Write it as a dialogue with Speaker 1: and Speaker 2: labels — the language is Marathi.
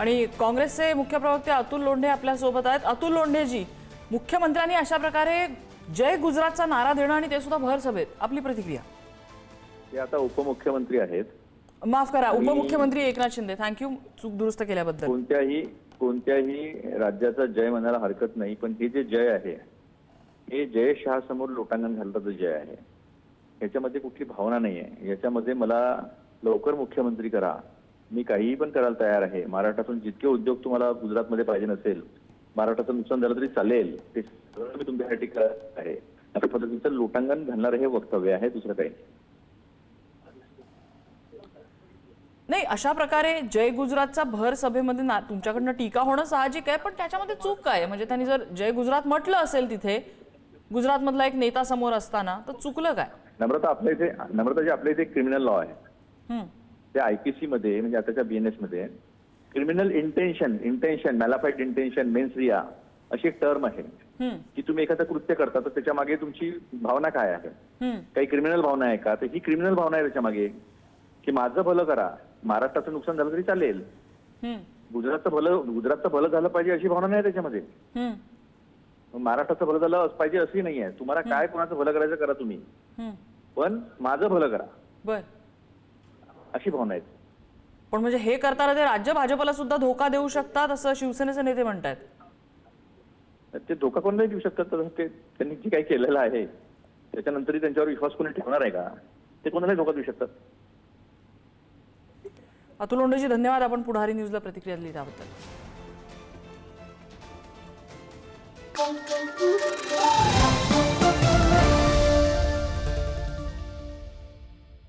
Speaker 1: आणि काँग्रेसचे मुख्य प्रवक्ते अतुल लोंढे आपल्यासोबत आहेत. अतुल लोंढेजी मुख्यमंत्र्यांनी अशा प्रकारे जय गुजरातचा नारा देणं आणि ते सुद्धा भर सभेत आपली प्रतिक्रिया.
Speaker 2: ते आता उपमुख्यमंत्री आहेत.
Speaker 1: माफ करा उपमुख्यमंत्री एकनाथ शिंदे. थँक्यू चूक दुरुस्त केल्याबद्दल.
Speaker 2: कोणत्याही कोणत्याही राज्याचा जय म्हणायला हरकत नाही पण हे जे जय आहे हे जयशहासमोर लोटांगण घालण्याचं जय आहे. याच्यामध्ये कुठली भावना नाही आहे याच्यामध्ये मला लवकर मुख्यमंत्री करा. मी काहीही पण करायला तयार आहे. महाराष्ट्रातून जितके उद्योग तुम्हाला गुजरातमध्ये पाहिजे नसेल महाराष्ट्राचं नुकसान झालं तरी चालेल ते सगळं मी तुमच्यासाठी करत आहे. अशा पद्धतीचं लोटांगण घालणारं हे वक्तव्य आहे दुसरं काही नाही.
Speaker 1: अशा प्रकारे जय गुजरातचा भर सभेमध्ये ना तुमच्याकडनं टीका होणं साहजिक आहे पण त्याच्यामध्ये चूक काय? म्हणजे त्यांनी जर जय गुजरात म्हटलं असेल तिथे गुजरातमधला एक नेता समोर असताना तर चुकलं काय?
Speaker 2: नम्रता आपल्या इथे नम्रताजी आपल्या इथे क्रिमिनल लॉ आहे. त्या आयपीसी मध्ये म्हणजे आताच्या बीएनएसमध्ये criminal intention intention mala fide intention mens rea अशी एक टर्म आहे. की तुम्ही एखादं कृत्य करता तर त्याच्यामागे तुमची भावना काय आहे? काही क्रिमिनल भावना आहे का? तर ही क्रिमिनल भावना आहे त्याच्यामागे की माझं भलं करा. महाराष्ट्राचं नुकसान झालं तरी चालेल. गुजरातचं भलं गुजरातचं भलं झालं पाहिजे अशी भावना नाही त्याच्यामध्ये. महाराष्ट्राचं भलं झालं पाहिजे अशी नाही आहे तुम्हाला काय कोणाचं भलं करायचं करा तुम्ही. पण माझं भलं करा.
Speaker 1: बर.
Speaker 2: अशी भावना आहे
Speaker 1: पण म्हणजे हे करताना ते राज्य भाजपला सुद्धा धोका देऊ शकतात असं शिवसेनेचे नेते म्हणतात
Speaker 2: ते धोका कोणाला देऊ शकतात? ते त्यांनी जे काही केलेलं आहे त्याच्यानंतरही त्यांच्यावर विश्वास कोणी ठेवणार आहे का? ते कोणालाही धोका देऊ शकतात.
Speaker 1: अतुल ओंडेजी धन्यवाद. आपण पुढारी न्यूजला प्रतिक्रिया दिली त्याबद्दल.